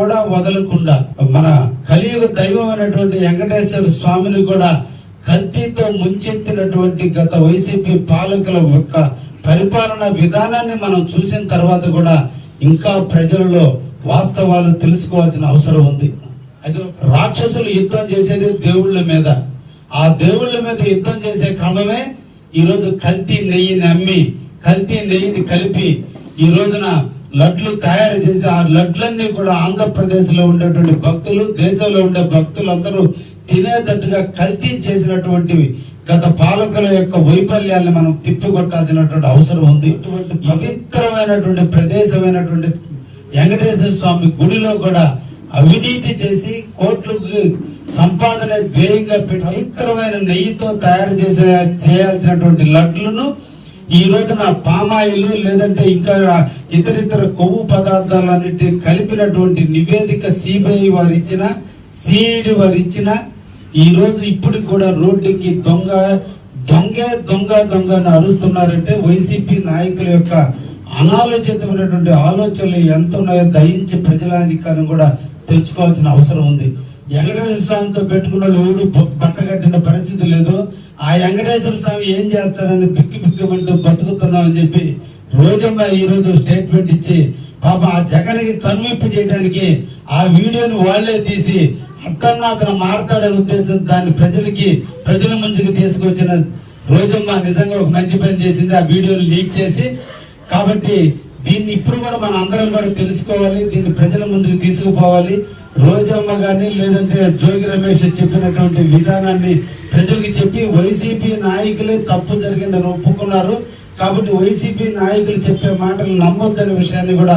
కూడా వదలకుండా మన కలియుగ దైవం అయినటువంటి వెంకటేశ్వర స్వామిని కూడా కల్తీతో ముంచెత్తినటువంటి గత వైసీపీ పాలకుల యొక్క పరిపాలన విధానాన్ని మనం చూసిన తర్వాత కూడా ఇంకా ప్రజలలో వాస్తవాలు తెలుసుకోవాల్సిన అవసరం ఉంది. అది రాక్షసులు యుద్ధం చేసేది దేవుళ్ళ మీద. ఆ దేవుళ్ళ మీద యుద్ధం చేసే క్రమమే ఈరోజు కల్తీ నెయ్యిని అమ్మి కల్తీ నెయ్యిని కలిపి ఈ రోజున లడ్లు తయారు చేసి ఆ లడ్లన్నీ కూడా ఆంధ్రప్రదేశ్లో ఉండేటువంటి భక్తులు దేశంలో ఉండే భక్తులందరూ తినేటట్టుగా కల్తీ చేసినటువంటివి. గత పాలకుల యొక్క వైఫల్యాన్ని మనం తిప్పికొట్టాల్సినటువంటి అవసరం ఉంది. ఇటువంటి పవిత్రమైనటువంటి ప్రదేశమైనటువంటి వెంకటేశ్వర స్వామి గుడిలో కూడా అవినీతి చేసి కోట్లకు సంపాదన పెట్టి పవిత్రమైన నెయ్యితో తయారు చేసే చేయాల్సినటువంటి లడ్లను ఈ రోజున పామాయిల్ లేదంటే ఇంకా ఇతర ఇతర కొవ్వు పదార్థాలన్నిటి కలిపినటువంటి నివేదిక సిబిఐ వారు ఇచ్చిన సిఐడి వారు ఇచ్చిన ఈ రోజు ఇప్పుడు కూడా రోడ్డుకి దొంగ దొంగే దొంగ దొంగ అని అరుస్తున్నారంటే వైసీపీ నాయకుల యొక్క అనాలోచితమైనటువంటి ఆలోచనలు ఎంత ఉన్నాయో దయించి ప్రజలానికాన్ని కూడా తెలుసుకోవాల్సిన అవసరం ఉంది. వెంకటేశ్వర స్వామితో పెట్టుకున్న వాళ్ళు ఎవరు బట్ట బట్టగట్టిన పరిస్థితి లేదు. ఆ వెంకటేశ్వర స్వామి ఏం చేస్తాడని బిక్కి బిక్కమంటూ బతుకుతున్నామని చెప్పి రోజమ్మ ఈ రోజు స్టేట్మెంట్ ఇచ్చి పాప ఆ జగన్కి కనువిప్పు చేయడానికి ఆ వీడియోని వాళ్ళే తీసి అట్టన్నా అతను మారతాడనే ఉద్దేశం దాన్ని ప్రజలకి ప్రజల ముందుకు తీసుకొచ్చిన రోజమ్మ నిజంగా ఒక మంచి పని చేసింది. ఆ వీడియోని లీక్ చేసి కాబట్టి దీన్ని ఇప్పుడు కూడా మన అందరం కూడా తెలుసుకోవాలి దీన్ని ప్రజల ముందుకు తీసుకుపోవాలి. రోజమ్మ గారిని లేదంటే జోగి రమేష్ చెప్పినటువంటి విధానాన్ని ప్రజలకు చెప్పి వైసీపీ నాయకులే తప్పు జరిగిందని ఒప్పుకున్నారు. కాబట్టి వైసీపీ నాయకులు చెప్పే మాటలు నమ్మొద్దనే విషయాన్ని కూడా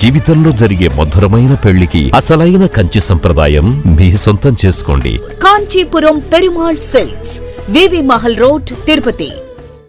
జీవితంలో జరిగే మధురమైన పెళ్ళికి అసలైన కంచి సంప్రదాయం మీ సొంతం చేసుకోండి. Kanchipuram Perumal cells V V Mahal road Tirupati.